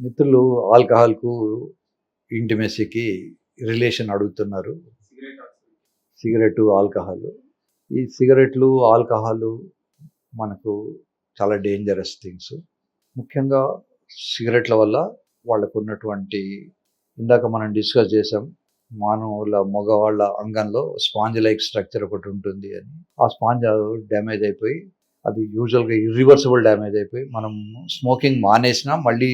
మిత్రులు ఆల్కహాల్కు ఇంటిమెసీకి రిలేషన్ అడుగుతున్నారు. Cigarette alcohol. ఈ సిగరెట్లు ఆల్కహాల్ మనకు చాలా డేంజరస్ థింగ్స్ ముఖ్యంగా సిగరెట్ల వల్ల వాళ్ళకు ఉన్నటువంటి ఇందాక మనం డిస్కస్ చేసాం మానవుల మగవాళ్ళ అంగంలో స్పాంజ్ లైక్ స్ట్రక్చర్ ఒకటి ఉంటుంది అని. ఆ స్పాంజ్ డ్యామేజ్ అయిపోయి అది యూజువల్గా ఇర్రివర్సిబుల్ డ్యామేజ్ అయిపోయి మనం స్మోకింగ్ మానేసినా మళ్ళీ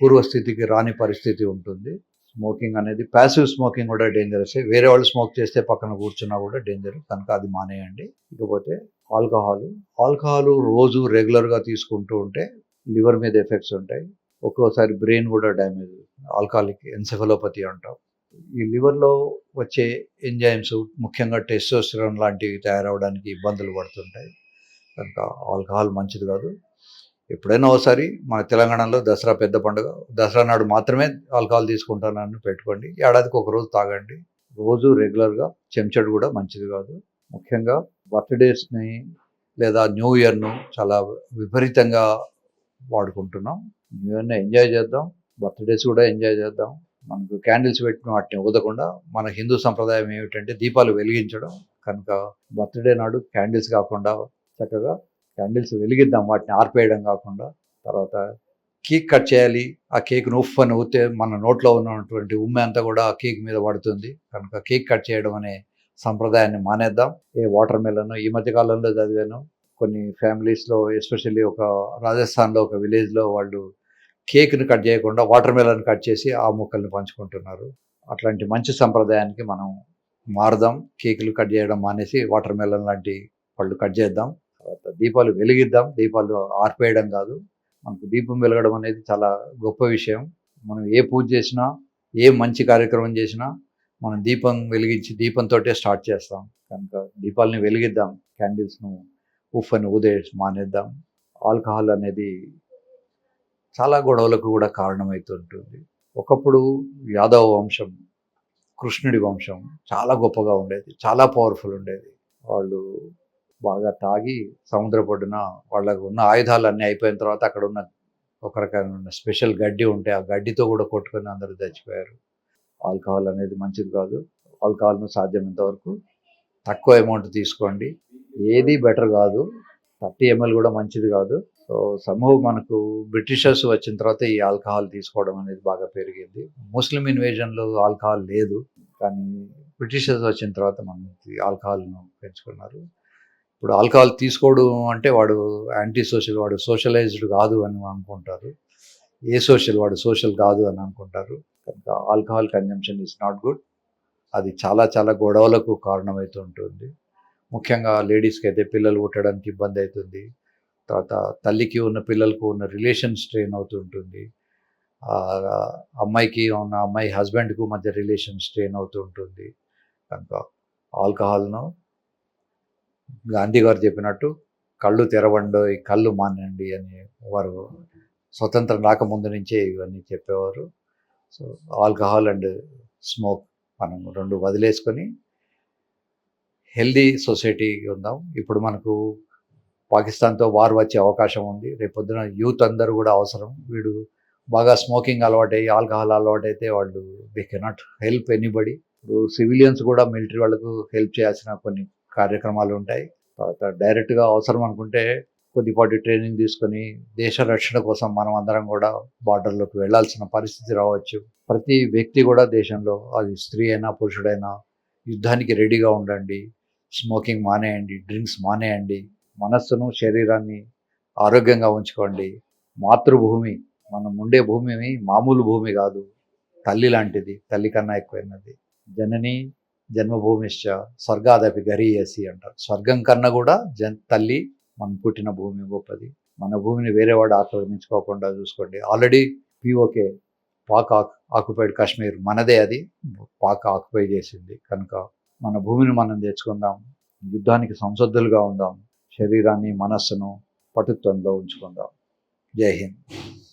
పూర్వస్థితికి రాని పరిస్థితి ఉంటుంది. స్మోకింగ్ అనేది ప్యాసివ్ స్మోకింగ్ కూడా డేంజరస్ వేరే వాళ్ళు స్మోక్ చేస్తే పక్కన కూర్చున్నా కూడా డేంజర్ కనుక అది మానేయండి. ఇకపోతే ఆల్కహాల్ ఆల్కహాల్ రోజు రెగ్యులర్గా తీసుకుంటూ ఉంటే లివర్ మీద ఎఫెక్ట్స్ ఉంటాయి. ఒక్కోసారి బ్రెయిన్ కూడా డ్యామేజ్ ఆల్కహాలిక్ ఎన్సెఫలోపతి అంటాం. ఈ లివర్లో వచ్చే ఎంజైమ్స్ ముఖ్యంగా టెస్టోస్టిరాన్ లాంటివి తయారవడానికి ఇబ్బందులు పడుతుంటాయి. కనుక ఆల్కహాల్ మంచిది కాదు. ఎప్పుడైనా ఒకసారి మన తెలంగాణలో దసరా పెద్ద పండుగ దసరా నాడు మాత్రమే ఆల్కహాల్ తీసుకుంటానని పెట్టుకోండి. ఏడాదికి ఒక రోజు తాగండి. రోజు రెగ్యులర్గా చెంచడు కూడా మంచిది కాదు. ముఖ్యంగా బర్త్డేస్ని లేదా న్యూ ఇయర్ను చాలా విపరీతంగా వాడుకుంటున్నాం. న్యూ ఇయర్ని ఎంజాయ్ చేద్దాం. బర్త్డేస్ కూడా ఎంజాయ్ చేద్దాం. మనకు క్యాండిల్స్ పెట్టిన వాటిని ఊదకుండా మన హిందూ సంప్రదాయం ఏమిటంటే దీపాలు వెలిగించడం. కనుక బర్త్డే నాడు క్యాండిల్స్ కాకుండా చక్కగా క్యాండిల్స్ వెలిగిద్దాం వాటిని ఆర్పేయడం కాకుండా తర్వాత కేక్ కట్ చేయాలి. ఆ కేక్ ఉఫ్ అని ఊతే మన నోట్లో ఉన్నటువంటి ఉమ్మె అంతా కూడా ఆ కేక్ మీద పడుతుంది. కనుక కేక్ కట్ చేయడం అనే సంప్రదాయాన్ని మానేద్దాం. ఏ వాటర్ మెలన్ ఈ మధ్య కాలంలో చదివాను. కొన్ని ఫ్యామిలీస్లో ఎస్పెషల్లీ ఒక రాజస్థాన్లో ఒక విలేజ్లో వాళ్ళు కేక్ని కట్ చేయకుండా వాటర్ మెలన్ కట్ చేసి ఆ ముక్కల్ని పంచుకుంటున్నారు. అట్లాంటి మంచి సంప్రదాయానికి మనం మారుదాం. కేకులు కట్ చేయడం మానేసి వాటర్ మెలన్ లాంటి పళ్ళు కట్ చేద్దాం. తర్వాత దీపాలు వెలిగిద్దాం. దీపాలు ఆర్పేయడం కాదు. మనకు దీపం వెలగడం అనేది చాలా గొప్ప విషయం. మనం ఏ పూజ చేసినా ఏ మంచి కార్యక్రమం చేసినా మనం దీపం వెలిగించి దీపంతో స్టార్ట్ చేస్తాం. కనుక దీపాలని వెలిగిద్దాం. క్యాండిల్స్ను ఉఫ్ అని ఊదే మానేద్దాం. ఆల్కహాల్ అనేది చాలా గొడవలకు కూడా కారణమవుతుంటుంది ఒకప్పుడు యాదవ వంశం కృష్ణుడి వంశం చాలా గొప్పగా ఉండేది. చాలా పవర్ఫుల్ ఉండేది. వాళ్ళు బాగా తాగి సముద్రపొడ్డున వాళ్ళకు ఉన్న ఆయుధాలు అన్నీ అయిపోయిన తర్వాత అక్కడ ఉన్న ఒక రకమైన స్పెషల్ గడ్డి ఉంటే ఆ గడ్డితో కూడా కొట్టుకొని అందరూ చచ్చిపోయారు. ఆల్కహాల్ అనేది మంచిది కాదు. ఆల్కహాల్ను సాధ్యమైనంత వరకు తక్కువ అమౌంట్ తీసుకోండి. ఏది బెటర్ కాదు. థర్టీ ఎంఎల్ కూడా మంచిది కాదు. సో సమూహం మనకు బ్రిటిషర్స్ వచ్చిన తర్వాత ఈ ఆల్కహాల్ తీసుకోవడం అనేది బాగా పెరిగింది. ముస్లిం ఇన్వేజన్లో ఆల్కహాల్ లేదు. కానీ బ్రిటిషర్స్ వచ్చిన తర్వాత మనకి ఆల్కహాల్ను పెంచుకున్నారు. ఇప్పుడు ఆల్కహాల్ తీసుకోవడం అంటే వాడు యాంటీ సోషల్ వాడు సోషలైజ్డ్ కాదు అని అనుకుంటారు. ఏ సోషల్ వాడు సోషల్ కాదు అని అనుకుంటారు. కనుక alcohol consumption is not good అది చాలా చాలా గొడవలకు కారణమవుతూ ఉంటుంది. ముఖ్యంగా లేడీస్కి అయితే పిల్లలు పుట్టడానికి ఇబ్బంది అవుతుంది. తర్వాత తల్లికి ఉన్న పిల్లలకు ఉన్న రిలేషన్ స్ట్రెయిన్ అవుతుంటుంది అమ్మాయికి ఉన్న అమ్మాయి హస్బెండ్కు మధ్య రిలేషన్ స్ట్రెయిన్ అవుతూ ఉంటుంది. కనుక ఆల్కహాల్ను గాంధీ గారు చెప్పినట్టు కళ్ళు తెరవండి కళ్ళు మానండి అని వారు స్వతంత్రం రాకముందు నుంచే ఇవన్నీ చెప్పేవారు. సో ఆల్కహాల్ అండ్ స్మోక్ మనం రెండు వదిలేసుకొని హెల్దీ సొసైటీ ఉందాం. ఇప్పుడు మనకు పాకిస్తాన్తో వార్ వచ్చే అవకాశం ఉంది. రేపొద్దున యూత్ అందరూ కూడా అవసరం. వీడు బాగా స్మోకింగ్ అలవాటయ్యి ఆల్కహాల్ అలవాటైతే వాళ్ళు దే కెనాట్ హెల్ప్ ఎనీబడి ఇప్పుడు సివిలియన్స్ కూడా మిలిటరీ వాళ్ళకు హెల్ప్ చేయాల్సిన కొన్ని కార్యక్రమాలు ఉంటాయి. తర్వాత డైరెక్ట్గా అవసరం అనుకుంటే కొద్దిపాటి ట్రైనింగ్ తీసుకొని దేశ రక్షణ కోసం మనం అందరం కూడా బార్డర్లోకి వెళ్ళాల్సిన పరిస్థితి రావచ్చు. ప్రతి వ్యక్తి కూడా దేశంలో అది స్త్రీ అయినా పురుషుడైనా యుద్ధానికి రెడీగా ఉండండి. స్మోకింగ్ మానేయండి డ్రింక్స్ మానేయండి. మనస్సును శరీరాన్ని ఆరోగ్యంగా ఉంచుకోండి. మాతృభూమి మనం ఉండే భూమి మామూలు భూమి కాదు. తల్లి లాంటిది తల్లి కన్నా ఎక్కువైనది. జనని జన్మభూమిశ్చ స్వర్గాదపి గరీయసి అంటారు. స్వర్గం కన్నా కూడా జన్ తల్లి మనం పుట్టిన భూమి గొప్పది. మన భూమిని వేరేవాడు ఆక్రమించుకోకుండా చూసుకోండి. Already POK Pak occupied Kashmir మనదే అది. పాక్ ఆక్యుపై చేసింది. కనుక మన భూమిని మనం తెచ్చుకుందాం. యుద్ధానికి సంసద్ధులుగా ఉందాం. శరీరాన్ని మనస్సును పటుత్వంలో ఉంచుకుందాం. జై హింద్.